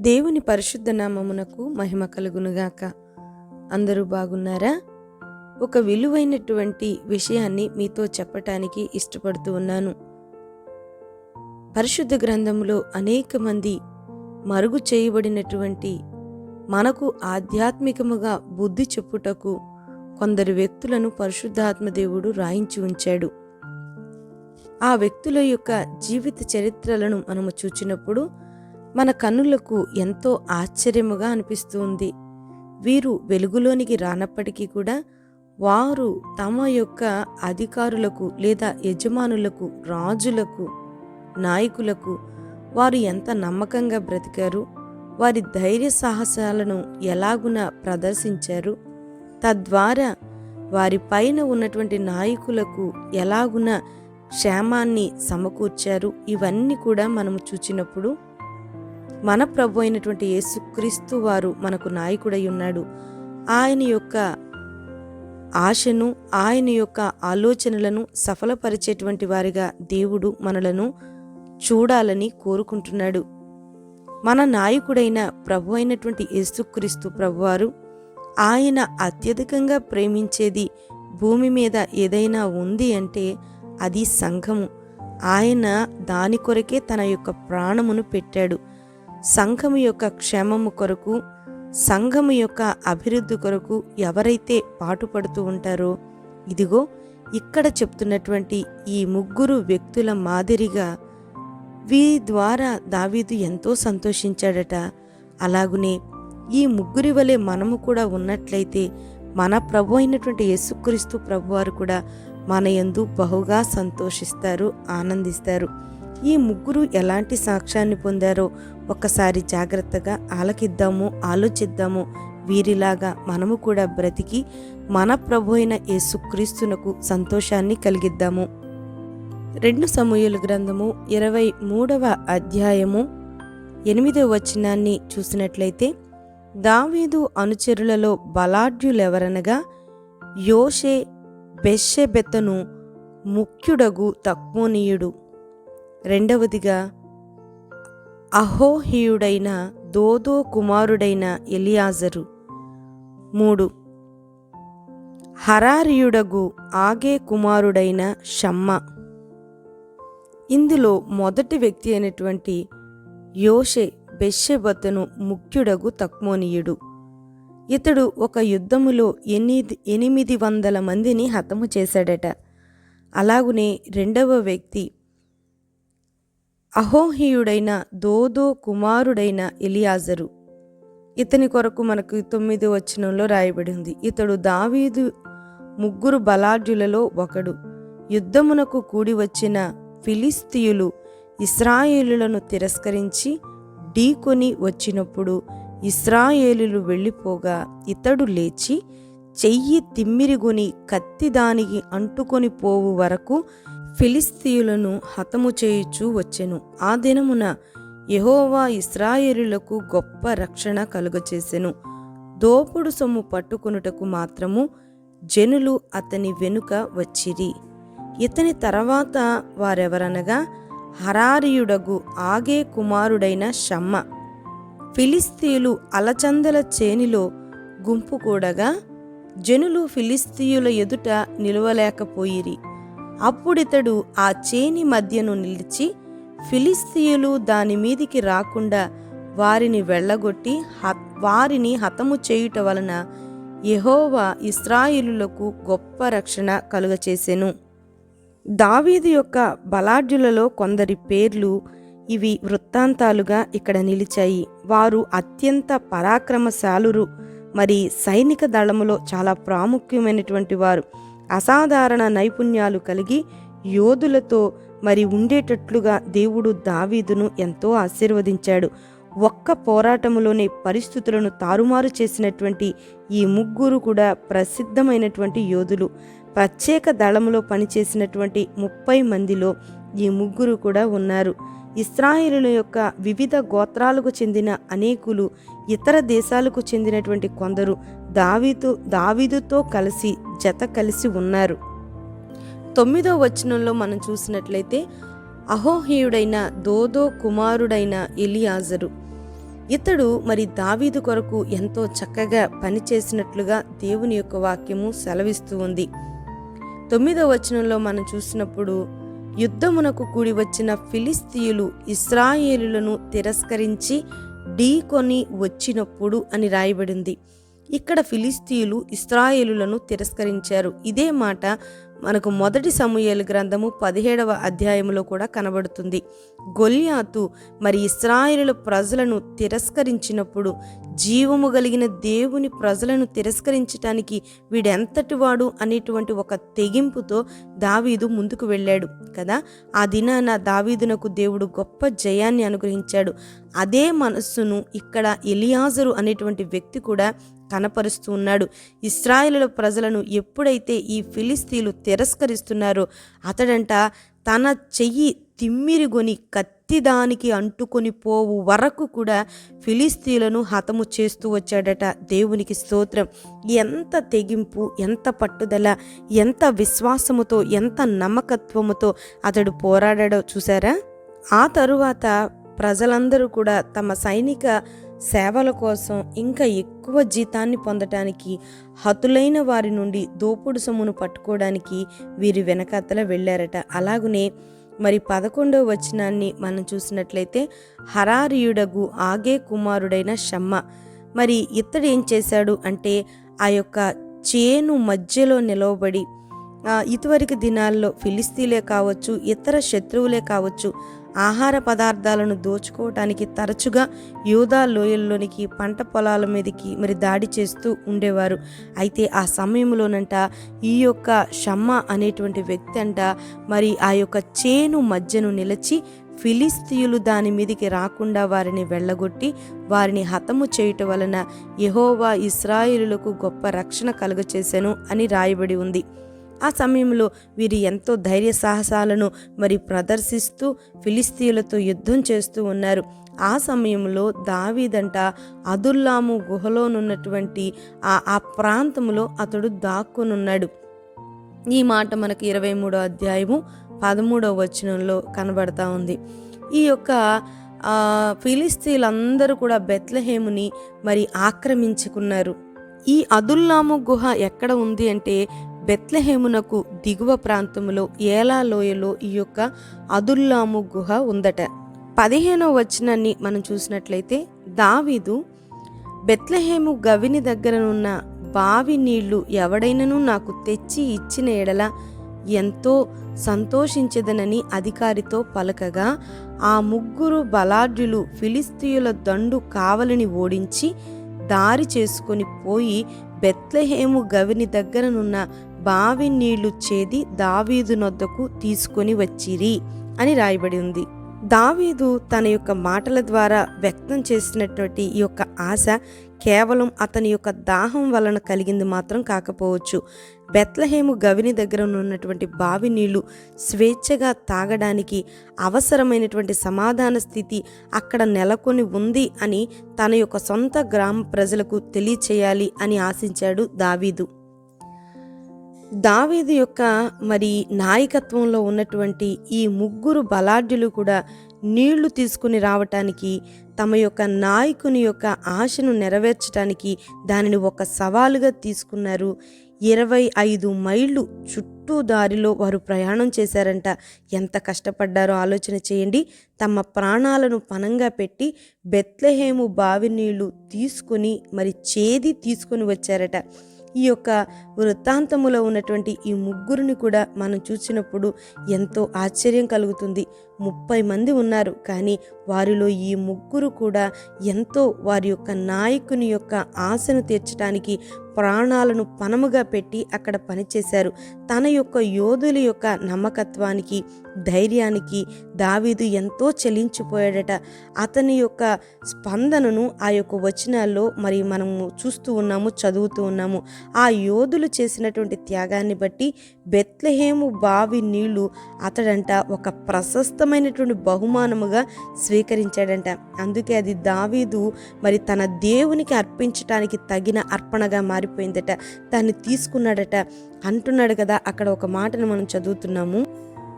దేవుని పరిశుద్ధ నామమునకు మహిమ కలుగునుగాక. అందరూ బాగున్నారా? ఒక విలువైనటువంటి విషయాన్ని మీతో చెప్పటానికి ఇష్టపడుతూ ఉన్నాను. పరిశుద్ధ గ్రంథంలో అనేక మంది మరుగు చేయబడినటువంటి మనకు ఆధ్యాత్మికముగా బుద్ధి చెప్పుటకు కొందరు వ్యక్తులను పరిశుద్ధాత్మ దేవుడు రాయించి ఉంచాడు. ఆ వ్యక్తుల యొక్క జీవిత చరిత్రలను మనము చూచినప్పుడు మన కన్నులకు ఎంతో ఆశ్చర్యముగా అనిపిస్తుంది. వీరు వెలుగులోనికి రానప్పటికీ కూడా వారు తమ యొక్క అధికారులకు లేదా యజమానులకు రాజులకు నాయకులకు వారు ఎంత నమ్మకంగా బ్రతికారు వారి ధైర్య సాహసాలను ఎలాగున ప్రదర్శించారు తద్వారా వారి పైన ఉన్నటువంటి నాయకులకు ఎలాగున క్షేమాన్ని సమకూర్చారు ఇవన్నీ కూడా మనము చూచినప్పుడు మన ప్రభు అయినటువంటి యేసుక్రీస్తు వారు మనకు నాయకుడై ఉన్నాడు. ఆయన యొక్క ఆశను ఆయన యొక్క ఆలోచనలను సఫలపరిచేటువంటి వారిగా దేవుడు మనలను చూడాలని కోరుకుంటున్నాడు. మన నాయకుడైన ప్రభు అయినటువంటి యేసుక్రీస్తు ప్రభువారు ఆయన అత్యధికంగా ప్రేమించేది భూమి మీద ఏదైనా ఉంది అంటే అది సంఘము. ఆయన దాని కొరకే తన యొక్క ప్రాణమును పెట్టాడు. సంఘము యొక్క క్షేమము కొరకు సంఘము యొక్క అభివృద్ధి కొరకు ఎవరైతే పాటుపడుతూ ఉంటారో ఇదిగో ఇక్కడ చెప్తున్నటువంటి ఈ ముగ్గురు వ్యక్తుల మాదిరిగా వీరి ద్వారా దావీదు ఎంతో సంతోషించాడట. అలాగునే ఈ ముగ్గురి వలె మనము కూడా ఉన్నట్లయితే మన ప్రభు అయినటువంటి యేసుక్రీస్తు ప్రభువారు కూడా మన యందు బహుగా సంతోషిస్తారు ఆనందిస్తారు. ఈ ముగ్గురు ఎలాంటి సాక్ష్యాన్ని పొందారో ఒక్కసారి జాగ్రత్తగా ఆలకిద్దాము ఆలోచిద్దాము. వీరిలాగా మనము కూడా బ్రతికి మన ప్రభు అయిన యేసుక్రీస్తునకు సంతోషాన్ని కలిగిద్దాము. రెండు సమూహల గ్రంథము ఇరవై మూడవ అధ్యాయము ఎనిమిదవ వచనాన్ని చూసినట్లయితే దావీదు అనుచరులలో బలాఢ్యులెవరనగా యోషే బెషెబెతను ముఖ్యుడగు తక్మోనీయుడు. రెండవదిగా అహోహియుడైన దోదో కుమారుడైన ఎలియాజరు. మూడు. హరారియుడగు ఆగే కుమారుడైన షమ్మ. ఇందులో మొదటి వ్యక్తి అయినటువంటి యోషే బెషెబతను ముఖ్యుడగు తక్మోనీయుడు. ఇతడు ఒక యుద్ధములో ఎనిమిది ఎనిమిది వందల మందిని హతము చేశాడట. అలాగునే రెండవ వ్యక్తి అహోహియుడైన దోదో కుమారుడైన ఎలియాజరు. ఇతని కొరకు మనకు తొమ్మిది వచనంలో రాయబడి ఉంది. ఇతడు దావీదు ముగ్గురు బలాఢ్యులలో ఒకడు. యుద్ధమునకు కూడి వచ్చిన ఫిలిస్తీయులు ఇస్రాయేలులను తిరస్కరించి ఢీకొని వచ్చినప్పుడు ఇస్రాయేలులు వెళ్ళిపోగా ఇతడు లేచి చెయ్యి తిమ్మిరిగొని కత్తి దానికి అంటుకొని పోవు వరకు ఫిలిస్తీయులను హతము చేయుచు వచ్చెను. ఆ దినమున యహోవా ఇస్రాయేలులకు గొప్ప రక్షణ కలుగచేసెను. దోపుడు సొమ్ము పట్టుకొనుటకు మాత్రము జనులు అతని వెనుక వచ్చిరి. ఇతని తర్వాత వారెవరనగా హరారియుడగు ఆగే కుమారుడైన షమ్మ. ఫిలిస్తీయులు అలచందల చేనిలో గుంపు కూడగా జనులు ఫిలిస్తీయుల ఎదుట నిలవలేకపోయిరి. అప్పుడితడు ఆ చేని మధ్యను నిలిచి ఫిలిస్తీయులు దాని మీదికి రాకుండా వారిని వెళ్ళగొట్టి వారిని హతము చేయుట వలన యహోవా ఇస్రాయిలులకు గొప్ప రక్షణ కలుగచేసెను. దావీదు యొక్క బలాఢ్యులలో కొందరి పేర్లు ఇవి వృత్తాంతాలుగా ఇక్కడ నిలిచాయి. వారు అత్యంత పరాక్రమశాలురు మరి సైనిక దళములో చాలా ప్రాముఖ్యమైనటువంటి వారు. అసాధారణ నైపుణ్యాలు కలిగి యోధులతో మరి ఉండేటట్లుగా దేవుడు దావీదును ఎంతో ఆశీర్వదించాడు. ఒక్క పోరాటములోనే పరిస్థితులను తారుమారు చేసినటువంటి ఈ ముగ్గురు కూడా ప్రసిద్ధమైనటువంటి యోధులు. ప్రత్యేక దళములో పనిచేసినటువంటి ముప్పై మందిలో ఈ ముగ్గురు కూడా ఉన్నారు. ఇస్రాయిలు యొక్క వివిధ గోత్రాలకు చెందిన అనేకులు ఇతర దేశాలకు చెందినటువంటి కొందరు దావీదు దావీదుతో కలిసి జత కలిసి ఉన్నారు. తొమ్మిదో వచనంలో మనం చూసినట్లయితే అహోహీయుడైన దోదో కుమారుడైన ఎలియాజరు ఇతడు మరి దావీదు కొరకు ఎంతో చక్కగా పనిచేసినట్లుగా దేవుని యొక్క వాక్యము సెలవిస్తూ ఉంది. తొమ్మిదో వచనంలో మనం చూసినప్పుడు యుద్ధమునకు కూడి వచ్చిన ఫిలిస్తీయులు ఇస్రాయేలులను తిరస్కరించి ఢీకొని వచ్చినప్పుడు అని రాయబడింది. ఇక్కడ ఫిలిస్తీయులు ఇస్రాయేలులను తిరస్కరించారు. ఇదే మాట మనకు మొదటి సమూయేలు గ్రంథము పదిహేడవ అధ్యాయంలో కూడా కనబడుతుంది. గొల్యాతు మరి ఇస్రాయేలుల ప్రజలను తిరస్కరించినప్పుడు జీవము కలిగిన దేవుని ప్రజలను తిరస్కరించటానికి వీడెంతటి వాడు అనేటువంటి ఒక తెగింపుతో దావీదు ముందుకు వెళ్ళాడు కదా. ఆ దినాన దావీదునకు దేవుడు గొప్ప జయాన్ని అనుగ్రహించాడు. అదే మనస్సును ఇక్కడ ఎలియాజరు అనేటువంటి వ్యక్తి కూడా కనపరుస్తూ ఉన్నాడు. ఇస్రాయేలుల ప్రజలను ఎప్పుడైతే ఈ ఫిలిస్తీన్లు తిరస్కరిస్తున్నారో అతడంట తన చెయ్యి తిమ్మిరిగొని కత్తి దానికి అంటుకొని పోవు వరకు కూడా ఫిలిస్తీన్లను హతము చేస్తూ వచ్చాడట దేవునికి స్తోత్రం. ఎంత తెగింపు ఎంత పట్టుదల ఎంత విశ్వాసముతో ఎంత నమ్మకత్వముతో అతడు పోరాడాడో చూసారా ఆ తరువాత ప్రజలందరూ కూడా తమ సైనిక సేవల కోసం ఇంకా ఎక్కువ జీతాన్ని పొందటానికి హతులైన వారి నుండి దోపుడు సొమ్మును పట్టుకోవడానికి వీరి వెనకత్తల వెళ్ళారట. అలాగునే మరి పదకొండవ వచనాన్ని మనం చూసినట్లయితే హరారియుడగు ఆగే కుమారుడైన షమ్మ మరి ఇతడు ఏం చేశాడు అంటే ఆ యొక్క చేను మధ్యలో నిలవబడి ఇదివరకు దినాల్లో ఫిలిస్తీలే కావచ్చు ఇతర శత్రువులే కావచ్చు ఆహార పదార్థాలను దోచుకోవటానికి తరచుగా యూదా లోయల్లోనికి పంట పొలాల మీదకి మరి దాడి చేస్తూ ఉండేవారు. అయితే ఆ సమయంలోనంట ఈ యొక్క షమ్మ అనేటువంటి వ్యక్తి అంట మరి ఆ యొక్క చేను మధ్యను నిలిచి ఫిలిస్తీయులు దాని మీదికి రాకుండా వారిని వెళ్ళగొట్టి వారిని హతము చేయుట వలన యహోవా ఇస్రాయిలులకు గొప్ప రక్షణ కలుగచేశాను అని రాయబడి ఉంది. ఆ సమయంలో వీరు ఎంతో ధైర్య సాహసాలను మరి ప్రదర్శిస్తూ ఫిలిస్తీన్లతో యుద్ధం చేస్తూ ఉన్నారు. ఆ సమయంలో దావీదంట అదుల్లాము గుహలోనున్నటువంటి ఆ ఆ ప్రాంతంలో అతడు దాక్కునున్నాడు. ఈ మాట మనకు ఇరవై మూడో అధ్యాయము పదమూడవ వచనంలో కనబడతా ఉంది. ఈ యొక్క ఫిలిస్తీన్లందరూ కూడా బెత్లహేముని మరి ఆక్రమించుకున్నారు. ఈ అదుల్లాము గుహ ఎక్కడ ఉంది అంటే బెత్లహేమునకు దిగువ ప్రాంతంలో ఏలా లోయలో ఈ యొక్క అదుల్లాము గుహ ఉందట. పదిహేనవ వచనాన్ని మనం చూసినట్లయితే దావీదు బెత్లహేము గవిని దగ్గరనున్న బావి నీళ్ళు ఎవడైనను నాకు తెచ్చి ఇచ్చిన ఎడల ఎంతో సంతోషించదనని అధికారితో పలకగా ఆ ముగ్గురు బలాఢ్యులు ఫిలిస్తీయుల దండు కావలిని ఓడించి దారి చేసుకొని పోయి బెత్లహేము గవిని దగ్గరనున్న బావి నీళ్ళు చేది దావీదు నొద్దకు తీసుకొని వచ్చిరి అని రాయబడి ఉంది. దావీదు తన యొక్క మాటల ద్వారా వ్యక్తం చేసినటువంటి ఈ యొక్క ఆశ కేవలం అతని యొక్క దాహం వలన కలిగింది మాత్రం కాకపోవచ్చు. బెత్లహేము గవిని దగ్గర ఉన్నటువంటి బావి నీళ్ళు స్వేచ్ఛగా తాగడానికి అవసరమైనటువంటి సమాధాన స్థితి అక్కడ నెలకొని ఉంది అని తన యొక్క సొంత గ్రామ ప్రజలకు తెలియచేయాలి అని ఆశించాడు దావీదు. దావీదు యొక్క మరి నాయకత్వంలో ఉన్నటువంటి ఈ ముగ్గురు బలాఢ్యులు కూడా నీళ్ళు తీసుకుని రావటానికి తమ యొక్క నాయకుని యొక్క ఆశను నెరవేర్చడానికి దానిని ఒక సవాలుగా తీసుకున్నారు. ఇరవై ఐదు మైళ్ళు చుట్టూ దారిలో వారు ప్రయాణం చేశారంట. ఎంత కష్టపడ్డారో ఆలోచన చేయండి. తమ ప్రాణాలను పనంగా పెట్టి బెత్లహేము బావి నీళ్ళు తీసుకుని మరి చేది తీసుకుని వచ్చారట. ఈ యొక్క వృత్తాంతములో ఉన్నటువంటి ఈ ముగ్గురిని కూడా మనం చూసినప్పుడు ఎంతో ఆశ్చర్యం కలుగుతుంది. ముప్పై మంది ఉన్నారు కానీ వారిలో ఈ ముగ్గురు కూడా ఎంతో వారి యొక్క నాయకుని యొక్క ఆశను తీర్చడానికి ప్రాణాలను పనముగా పెట్టి అక్కడ పనిచేశారు. తన యొక్క యోధుల యొక్క నమ్మకత్వానికి ధైర్యానికి దావీదు ఎంతో చెలించిపోయాడట అతని యొక్క స్పందనను ఆ యొక్క వచనాల్లో మరి మనము చూస్తూ ఉన్నాము చదువుతూ ఉన్నాము. ఆ యోధులు చేసినటువంటి త్యాగాన్ని బట్టి బెత్లహేము బావి నీళ్ళు అతడంట ఒక ప్రశస్తమైనటువంటి బహుమానముగా స్వీకరించాడంట. అందుకే అది దావీదు మరి తన దేవునికి అర్పించటానికి తగిన అర్పణగా మారి మారిపోయిందట తను తీసుకున్నాడట. అంటున్నాడు కదా అక్కడ ఒక మాటను మనం చదువుతున్నాము.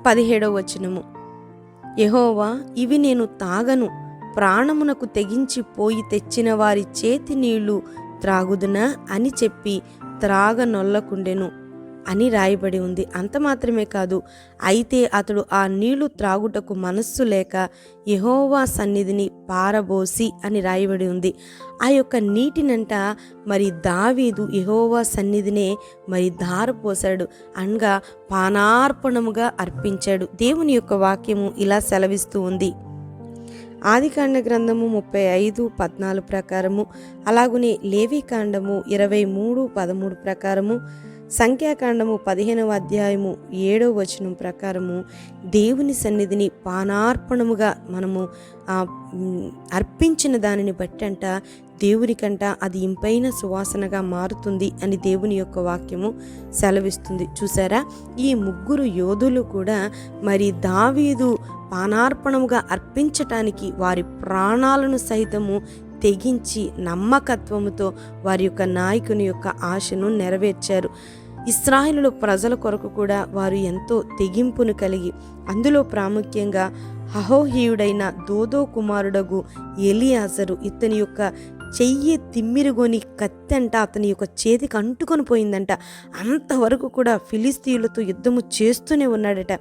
పదిహేడవ వచనము. యహోవా ఇవి నేను తాగను. ప్రాణమునకు తెగించి పోయి తెచ్చిన వారి చేతి నీళ్ళు త్రాగుదునా అని చెప్పి త్రాగనొల్లకుండెను. అని రాయబడి ఉంది. అంత మాత్రమే కాదు అయితే అతడు ఆ నీళ్ళు త్రాగుటకు మనస్సు లేక యహోవా సన్నిధిని పారబోసి అని రాయబడి ఉంది. ఆ యొక్క నీటినంట మరి దావీదు యహోవా సన్నిధినే మరి దారపోశాడు అనగా పానార్పణముగా అర్పించాడు. దేవుని యొక్క వాక్యము ఇలా సెలవిస్తూ ఉంది. ఆదికాండ గ్రంథము ముప్పై ఐదు పద్నాలుగు ప్రకారము అలాగునే లేవికాండము ఇరవై మూడు పదమూడు ప్రకారము సంఖ్యాకాండము పదిహేనవ అధ్యాయము ఏడవ వచనం ప్రకారము దేవుని సన్నిధిని పానార్పణముగా మనము అర్పించిన దానిని బట్టి అంట దేవునికంట అది ఇంపైన సువాసనగా మారుతుంది అని దేవుని యొక్క వాక్యము సెలవిస్తుంది. చూసారా? ఈ ముగ్గురు యోధులు కూడా మరి దావీదు పానార్పణముగా అర్పించటానికి వారి ప్రాణాలను సైతము తెగించి నమ్మకత్వముతో వారి యొక్క నాయకుని యొక్క ఆశను నెరవేర్చారు. ఇస్రాయిలు ప్రజల కొరకు కూడా వారు ఎంతో తెగింపును కలిగి అందులో ప్రాముఖ్యంగా అహోహీయుడైన దోదో కుమారుడగు ఎలియాజరు ఇతని యొక్క చెయ్యి తిమ్మిరుగొని కత్తంట అతని యొక్క చేతికి అంటుకొని పోయిందంట. అంతవరకు కూడా ఫిలిస్తీన్లతో యుద్ధము చేస్తూనే ఉన్నాడట.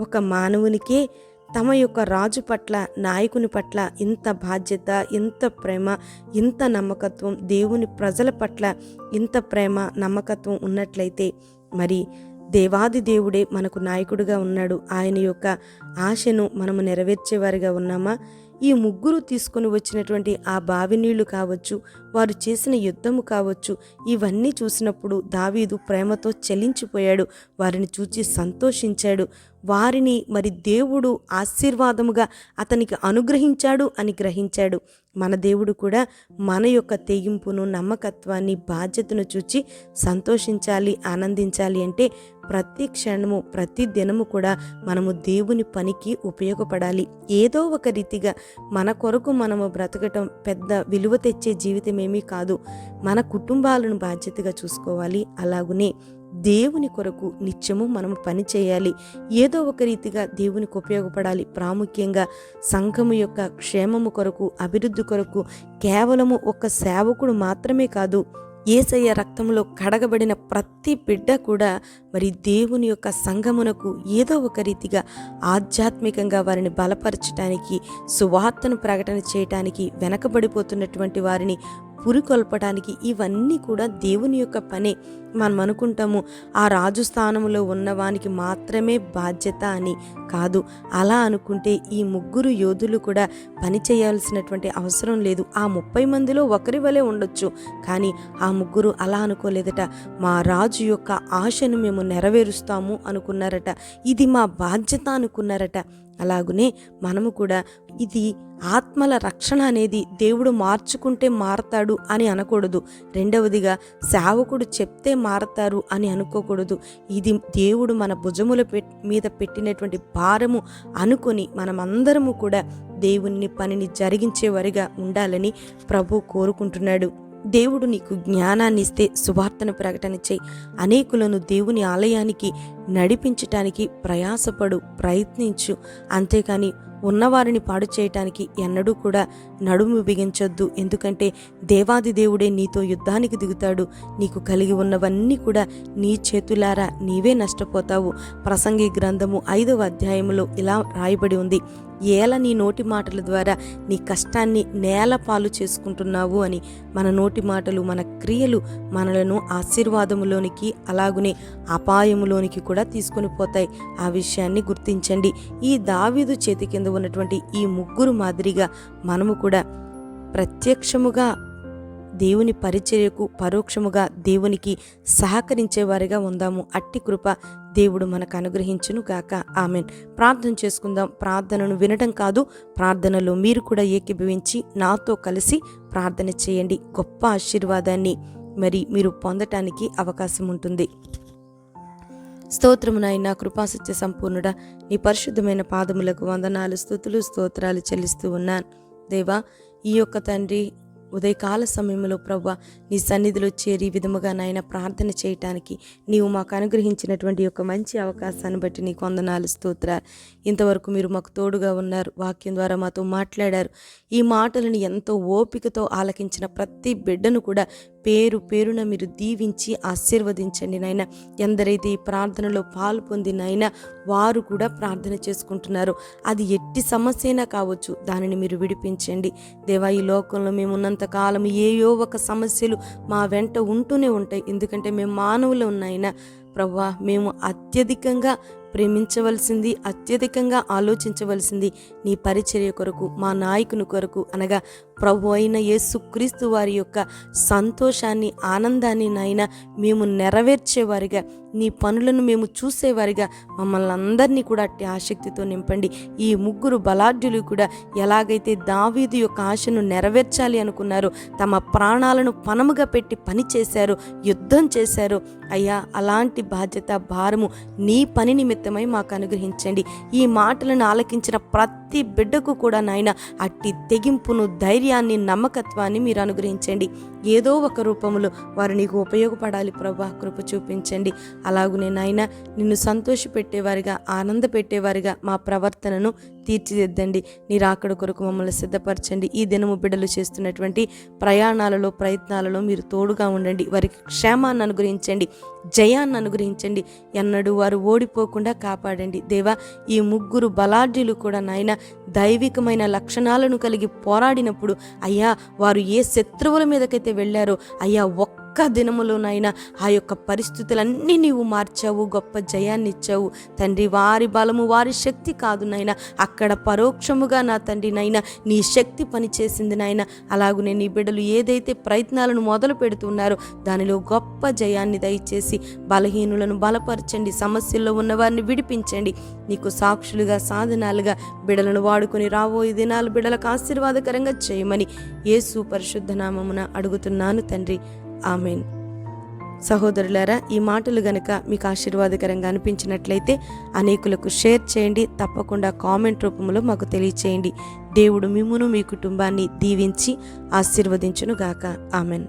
ఒక మానవునికే తమ యొక్క రాజు పట్ల నాయకుని పట్ల ఇంత బాధ్యత ఇంత ప్రేమ ఇంత నమ్మకత్వం దేవుని ప్రజల పట్ల ఇంత ప్రేమ నమ్మకత్వం ఉన్నట్లయితే మరి దేవాది దేవుడే మనకు నాయకుడిగా ఉన్నాడు. ఆయన యొక్క ఆశను మనము నెరవేర్చేవారిగా ఉన్నామా? ఈ ముగ్గురు తీసుకొని వచ్చినటువంటి ఆ బావి నీళ్ళు కావచ్చు వారు చేసిన యుద్ధము కావచ్చు ఇవన్నీ చూసినప్పుడు దావీదు ప్రేమతో చలించిపోయాడు. వారిని చూచి సంతోషించాడు. వారిని మరి దేవుడు ఆశీర్వాదముగా అతనికి అనుగ్రహించాడు అని గ్రహించాడు. మన దేవుడు కూడా మన యొక్క తెగింపును నమ్మకత్వాన్ని బాధ్యతను చూచి సంతోషించాలి ఆనందించాలి అంటే ప్రతి క్షణము ప్రతి దినము కూడా మనము దేవుని పనికి ఉపయోగపడాలి. ఏదో ఒక రీతిగా మన కొరకు మనము బ్రతకటం పెద్ద విలువ తెచ్చే జీవితమేమీ కాదు. మన కుటుంబాలను బాధ్యతగా చూసుకోవాలి. అలాగునే దేవుని కొరకు నిత్యము మనము పని చేయాలి. ఏదో ఒక రీతిగా దేవునికి ఉపయోగపడాలి. ప్రాముఖ్యంగా సంఘము యొక్క క్షేమము కొరకు అభివృద్ధి కొరకు కేవలము ఒక సేవకుడు మాత్రమే కాదు. ఏసయ్య రక్తంలో కడగబడిన ప్రతి బిడ్డ కూడా మరి దేవుని యొక్క సంఘమునకు ఏదో ఒక రీతిగా ఆధ్యాత్మికంగా వారిని బలపరచడానికి సువార్తను ప్రకటన చేయటానికి వెనకబడిపోతున్నటువంటి వారిని పురికొల్పడానికి ఇవన్నీ కూడా దేవుని యొక్క పనే. మనం అనుకుంటాము ఆ రాజు స్థానంలో ఉన్నవానికి మాత్రమే బాధ్యత అని కాదు. అలా అనుకుంటే ఈ ముగ్గురు యోధులు కూడా పని చేయాల్సినటువంటి అవసరం లేదు. ఆ ముప్పై మందిలో ఒకరి వలె ఉండొచ్చు. కానీ ఆ ముగ్గురు అలా అనుకోలేదట. మా రాజు యొక్క ఆశను మేము నెరవేరుస్తాము అనుకున్నారట. ఇది మా బాధ్యత అనుకున్నారట. అలాగునే మనము కూడా ఇది ఆత్మల రక్షణ అనేది దేవుడు మార్చుకుంటే మారతాడు అని అనకూడదు. రెండవదిగా సేవకుడు చెప్తే మారతారు అని అనుకోకూడదు. ఇది దేవుడు మన భుజముల పెట్ మీద పెట్టినటువంటి భారము అనుకొని మనమందరము కూడా దేవుని పనిని జరిగించేవారిగా ఉండాలని ప్రభు కోరుకుంటున్నాడు. దేవుడు నీకు జ్ఞానాన్ని ఇస్తే సువార్తను ప్రకటన చేయి. అనేకులను దేవుని ఆలయానికి నడిపించటానికి ప్రయాసపడు ప్రయత్నించు. అంతేకాని ఉన్నవారిని పాడు చేయటానికి ఎన్నడూ కూడా నడుము బిగించొద్దు. ఎందుకంటే దేవాది దేవుడే నీతో యుద్ధానికి దిగుతాడు. నీకు కలిగి ఉన్నవన్నీ కూడా నీ చేతులారా నీవే నష్టపోతావు. ప్రసంగి గ్రంథము ఐదవ అధ్యాయంలో ఇలా రాయబడి ఉంది. ఏల నీ నోటి మాటల ద్వారా నీ కష్టాన్ని నేల పాలు చేసుకుంటున్నావు అని. మన నోటి మాటలు మన క్రియలు మనలను ఆశీర్వాదములోనికి అలాగునే అపాయములోనికి కూడా తీసుకొని పోతాయి. ఆ విషయాన్ని గుర్తించండి. ఈ దావీదు చేతి కింద ఉన్నటువంటి ఈ ముగ్గురు మాదిరిగా మనము కూడా ప్రత్యక్షముగా దేవుని పరిచర్యకు పరోక్షముగా దేవునికి సహకరించేవారిగా ఉందాము. అట్టి కృప దేవుడు మనకు అనుగ్రహించును గాక. ఆమెన్. ప్రార్థన చేసుకుందాం. ప్రార్థనను వినడం కాదు ప్రార్థనలో మీరు కూడా ఏకీభవించి నాతో కలిసి ప్రార్థన చేయండి. గొప్ప ఆశీర్వాదాన్ని మరి మీరు పొందటానికి అవకాశం ఉంటుంది. స్తోత్రము నాయన కృపాసత్య సంపూర్ణుడా నీ పరిశుద్ధమైన పాదములకు వందనాలు స్థుతులు స్తోత్రాలు చెల్లిస్తూ ఉన్నాను. దేవా ఈ యొక్క తండ్రి ఉదయకాల సమయంలో ప్రభు నీ సన్నిధిలో చేరి విధముగా నాయన ప్రార్థన చేయటానికి నీవు మాకు అనుగ్రహించినటువంటి యొక్క మంచి అవకాశాన్ని బట్టి నీకు వందనాలు స్తోత్రాలు. ఇంతవరకు మీరు మాకు తోడుగా ఉన్నారు వాక్యం ద్వారా మాతో మాట్లాడారు. ఈ మాటలను ఎంతో ఓపికతో ఆలకించిన ప్రతి బిడ్డను కూడా పేరు పేరున మీరు దీవించి ఆశీర్వదించండి నాయన. ఎందరైతే ఈ ప్రార్థనలో పాలు పొందినైనా వారు కూడా ప్రార్థన చేసుకుంటున్నారు. అది ఎట్టి సమస్య అయినా కావచ్చు దానిని మీరు విడిపించండి. దేవా ఈ లోకంలో మేము ఉన్నంత కాలం ఏయో ఒక సమస్యలు మా వెంట ఉంటూనే ఉంటాయి. ఎందుకంటే మేము మానవులు ఉన్నాయినా ప్రవ్వా మేము అత్యధికంగా ప్రేమించవలసింది అత్యధికంగా ఆలోచించవలసింది నీ పరిచర్య కొరకు మా నాయకుని కొరకు అనగా ప్రభు అయిన యేసుక్రీస్తు వారి యొక్క సంతోషాన్ని ఆనందాన్ని నాయన మేము నెరవేర్చేవారిగా నీ పనులను మేము చూసేవారిగా మమ్మల్ని అందరినీ కూడా అట్టి ఆసక్తితో నింపండి. ఈ ముగ్గురు బలాఢ్యులు కూడా ఎలాగైతే దావీదు యొక్క ఆశను నెరవేర్చాలి అనుకున్నారో తమ ప్రాణాలను పనముగా పెట్టి పని చేశారు యుద్ధం చేశారు అయ్యా అలాంటి బాధ్యత భారము నీ పని నిమిత్తమై మాకు అనుగ్రహించండి. ఈ మాటలను ఆలకించిన ప్రతి బిడ్డకు కూడా నాయన అట్టి తెగింపును ధైర్యం ధైర్యాన్ని నమ్మకత్వాన్ని మీరు అనుగ్రహించండి. ఏదో ఒక రూపంలో వారు నీకు ఉపయోగపడాలి ప్రభా కృప చూపించండి. అలాగునే నాయన నిన్ను సంతోషపెట్టేవారిగా ఆనంద పెట్టేవారిగా మా ప్రవర్తనను తీర్చిదిద్దండి. నీ రాకడ కొరకు మమ్మల్ని సిద్ధపరచండి. ఈ దినము బిడ్డలు చేస్తున్నటువంటి ప్రయాణాలలో ప్రయత్నాలలో మీరు తోడుగా ఉండండి. వారికి క్షేమాన్ని అనుగ్రహించండి. జయాన్ని అనుగ్రహించండి. ఎన్నడూ వారు ఓడిపోకుండా కాపాడండి. దేవా ఈ ముగ్గురు బలాఢ్యులు కూడా నాయన దైవికమైన లక్షణాలను కలిగి పోరాడినప్పుడు అయ్యా వారు ఏ శత్రువుల మీదకైతే వెళ్ళారు. అయ్యా ఒక్క ఒక్క దినములోనైనా ఆ యొక్క పరిస్థితులన్నీ నీవు మార్చావు గొప్ప జయాన్ని ఇచ్చావు తండ్రి వారి బలము వారి శక్తి కాదు నాయన. అక్కడ పరోక్షముగా నా తండ్రి నాయన నీ శక్తి పనిచేసింది నాయన. అలాగునే నీ బిడ్డలు ఏదైతే ప్రయత్నాలను మొదలు పెడుతున్నారో దానిలో గొప్ప జయాన్ని దయచేసి బలహీనులను బలపరచండి సమస్యల్లో ఉన్నవారిని విడిపించండి. నీకు సాక్షులుగా సాధనాలుగా బిడలను వాడుకొని రాబోయే దినాలు బిడలకు ఆశీర్వాదకరంగా చేయమని యేసు పరిశుద్ధ నామమున అడుగుతున్నాను తండ్రి. ఆమెన్. సహోదరులారా ఈ మాటలు గనక మీకు ఆశీర్వాదకరంగా అనిపించినట్లయితే అనేకులకు షేర్ చేయండి తప్పకుండా కామెంట్ రూపంలో మాకు తెలియచేయండి. దేవుడు మిమ్మును మీ కుటుంబాన్ని దీవించి ఆశీర్వదించును గాక ఆమెన్.